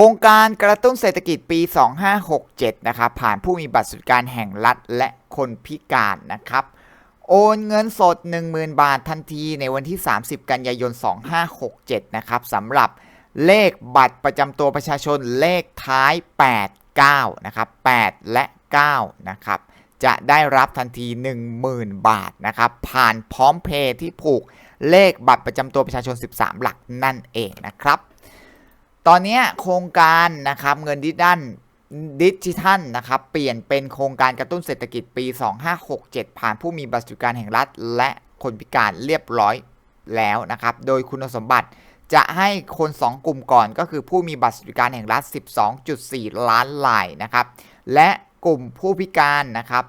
ครงการกระตุ้นเศรษฐกิจปี 2567 นะครับ ผ่านผู้มีบัตรสวัสดิการแห่งรัฐและคนพิการนะครับ โอนเงินสด 10,000 บาททันทีในวันที่ 30 กันยายน 2567 นะครับสำหรับเลขบัตรประจำตัวประชาชนเลขท้าย 89 นะครับ 8 และ 9 นะครับ จะได้รับทันที 10,000 บาทนะครับ ผ่านพร้อมเพย์ที่ผูกเลขบัตรประจำตัวประชาชน 13 หลักนั่นเองนะครับ ตอนนี้โครงการนะครับเงินดิจิทัลดิจิทัลนะครับเปลี่ยนเป็นโครงการกระตุ้นเศรษฐกิจปี 2567 ผ่านผู้มีบัตรสวัสดิการแห่งรัฐ และคนพิการเรียบร้อยแล้วนะครับ โดยคุณสมบัติจะให้คน 2 กลุ่มก่อนก็คือผู้มีบัตรสวัสดิการแห่งรัฐ 12.4 ล้านรายนะครับ และกลุ่มผู้พิการนะครับ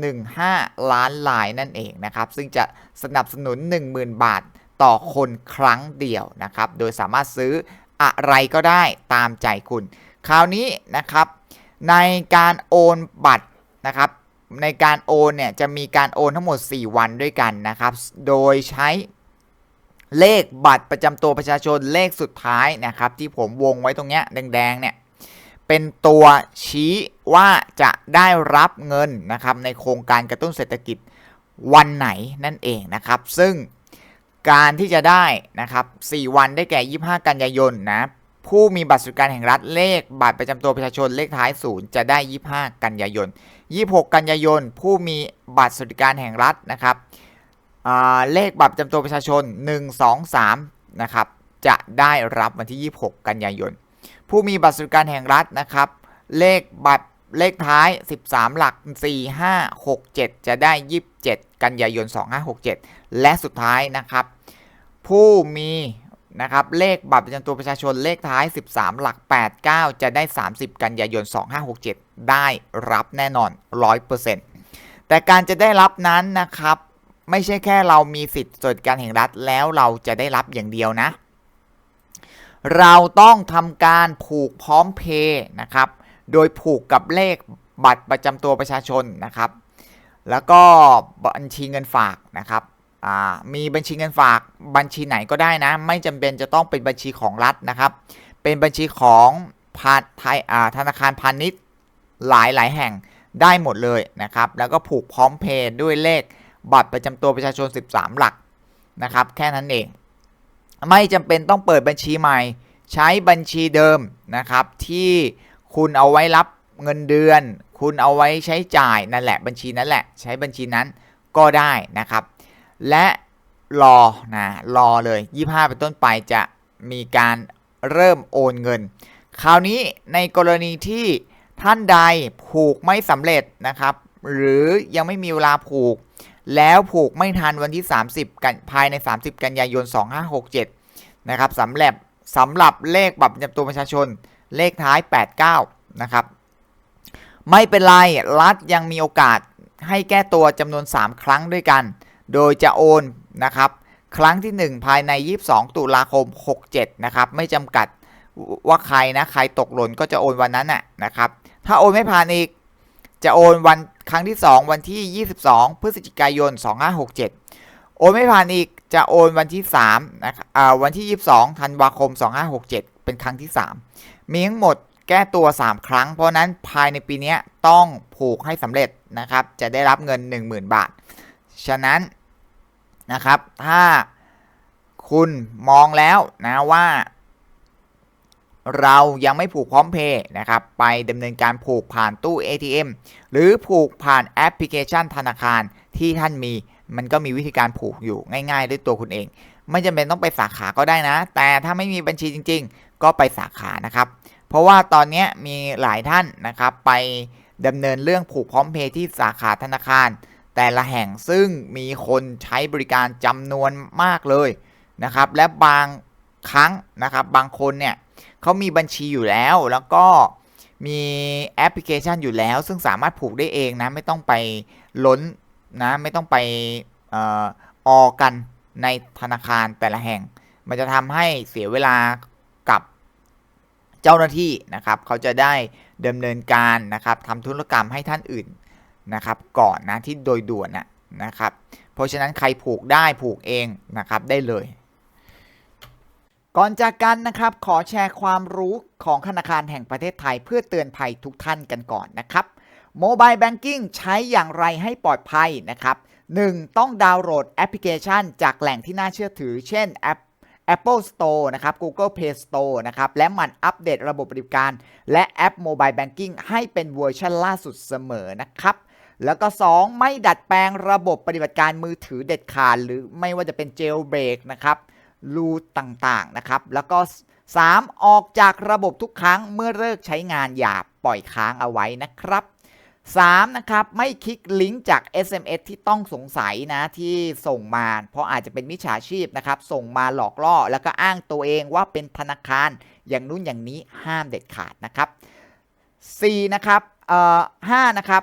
2.15 ล้านรายนั่นเองนะครับ ซึ่งจะสนับสนุน 10,000 บาทต่อคนครั้งเดียวนะครับ โดยสามารถซื้อ อะไรก็ได้ตามใจคุณ คราวนี้นะครับในการโอนบัตรนะครับในการโอนเนี่ยจะมีการโอนทั้งหมด 4 วันด้วยกันนะครับ โดยใช้เลขบัตรประจำตัวประชาชนเลขสุดท้ายนะครับ ที่ผมวงไว้ตรงเนี้ยแดงๆเนี่ยเป็นตัวชี้ว่าจะได้รับเงินนะครับในโครงการกระตุ้นเศรษฐกิจวันไหนนั่นเองนะครับ ซึ่ง การที่จะได้นะครับ4วันได้แก่ 25 กันยายนนะผู้มีบัตรสวัสดิการแห่งรัฐเลขบัตรประจำตัวประชาชนเลขท้ายศูนย์จะได้ 25 กันยายน 26 กันยายน ผู้มีบัตรสวัสดิการแห่งรัฐนะครับเลขบัตรประจำตัวประชาชน 1 2 3นะครับจะได้รับวันที่ 26 กันยายน ผู้มีบัตรสวัสดิการแห่งรัฐนะครับ เลขบัตรเลขท้าย 13 หลัก 4 5 6 7 จะได้ 27 กันยายน 2567 และสุดท้ายนะครับ ผู้มีนะครับเลขบัตรประจำตัวประชาชนเลขท้าย 13 หลัก 89 จะได้ 30 กันยายน 2567 ได้รับแน่นอน 100%แต่การจะได้รับนั้นนะครับ ไม่ใช่แค่เรามีสิทธิ์สวัสดิการแห่งรัฐแล้วเราจะได้รับอย่างเดียวนะ เราต้องทำการผูกพร้อมเพย์นะครับ โดยผูกกับเลขบัตรประจำตัวประชาชนนะครับ แล้วก็บัญชีเงินฝากนะครับ มีบัญชีเงินฝากบัญชีไหนก็ได้นะ ไม่จำเป็นจะต้องเป็นบัญชีของรัฐนะครับ เป็นบัญชีของพาไทยธนาคารพาณิชย์หลายหลายแห่งได้หมดเลยนะครับ แล้วก็ผูกพร้อมเพย์ด้วยเลขบัตรประจำตัวประชาชน 13 หลักนะครับ แค่นั้นเอง ไม่จำเป็นต้องเปิดบัญชีใหม่ ใช้บัญชีเดิมนะครับ ที่คุณเอาไว้รับเงินเดือน คุณเอาไว้ใช้จ่ายนั่นแหละบัญชีนั้นแหละ ใช้บัญชีนั้นก็ได้นะครับ และรอนะรอเลย 25 เป็นต้นไปจะมีการเริ่มโอนเงิน คราวนี้ในกรณีที่ท่านใดผูกไม่สำเร็จนะครับ หรือยังไม่มีเวลาผูก แล้วผูกไม่ทันวันที่ 30 กันภายใน 30 กันยายน 2567 นะครับสำหรับสำหรับเลขบัตรประจำตัวประชาชนเลขท้าย 89 นะครับ ไม่เป็นไร รัฐยังมีโอกาสให้แก้ตัวจำนวน 3 ครั้งด้วยกัน โดยจะโอนนะครับครั้งที่ 1 ภายใน 22 ตุลาคม 67 นะครับ ไม่จำกัดว่าใครนะใครตกหล่นก็จะโอนวันนั้นน่ะนะครับ ถ้าโอนไม่ผ่านอีก จะโอนวันครั้งที่ 2 วันที่ 22 พฤศจิกายน 2567 โอนไม่ผ่านอีกจะโอนวันที่3นะครับวันที่ 22 ธันวาคม 2567 เป็นครั้งที่ 3 มีทั้งหมดแก้ตัว 3 ครั้ง เพราะนั้นภายในปีนี้ต้องผูกให้สำเร็จนะครับ จะได้รับเงิน 10,000 บาท ฉะนั้นนะครับ ถ้าคุณมองแล้วนะว่า เรายังไม่ผูกพร้อมเพย์นะครับ ไปดำเนินการผูกผ่านตู้ ATM หรือผูกผ่านแอปพลิเคชันธนาคารที่ท่านมี มันก็มีวิธีการผูกอยู่ง่าย ๆ ด้วยตัวคุณเอง ไม่จำเป็นต้องไปสาขาก็ได้นะ แต่ถ้าไม่มีบัญชีจริง ๆ ก็ไปสาขานะครับ เพราะว่าตอนนี้มีหลายท่านนะครับ ไปดำเนินเรื่องผูกพร้อมเพย์ที่สาขาธนาคาร แต่ละแห่งซึ่งมีคนใช้บริการจำนวนมากเลยนะครับ และบางครั้งนะครับบางคนเนี่ยเขามีบัญชีอยู่แล้ว แล้วก็มีแอปพลิเคชันอยู่แล้ว ซึ่งสามารถผูกได้เองนะ ไม่ต้องไปล้นนะ ไม่ต้องไปอออกันในธนาคารแต่ละแห่ง มันจะทำให้เสียเวลากับเจ้าหน้าที่นะครับ เขาจะได้ดำเนินการนะครับทำธุรกรรมให้ท่านอื่น นะครับก่อนนะที่โดยด่วนนะนะครับ เพราะฉะนั้นใครผูกได้ผูกเองนะครับได้เลย ก่อนจากกันนะครับขอแชร์ความรู้ของธนาคารแห่งประเทศไทย เพื่อเตือนภัยทุกท่านกันก่อนนะครับโมบายแบงกิ้งใช้อย่างไรให้ปลอดภัยนะครับ 1. ต้องดาวน์โหลดแอปพลิเคชัน จากแหล่งที่น่าเชื่อถือ เช่นแอป Apple Store นะครับ Google Play Store นะครับ และมันอัปเดตระบบบัติการ และแอป Mobile Banking ให้เป็นเวอร์ชันล่าสุดเสมอนะครับ แล้วก็ 2. ไม่ดัดแปลงระบบปฏิบัติการมือถือเด็ดขาดหรือไม่ว่าจะเป็น jailbreak นะครับรูต่างๆนะครับ แล้วก็ 3. ออกจากระบบทุกครั้งเมื่อเลิกใช้งานอย่าปล่อยค้างเอาไว้นะครับ 3. นะครับไม่คลิกลิงก์จาก SMS ที่ต้องสงสัยนะที่ส่งมา เพราะอาจจะเป็นมิจฉาชีพนะครับ ส่งมาหลอกล่อ แล้วก็อ้างตัวเองว่าเป็นธนาคาร อย่างนู้นอย่างนี้ห้ามเด็ดขาดนะครับ 4. นะครับเอ่อ5นะครับ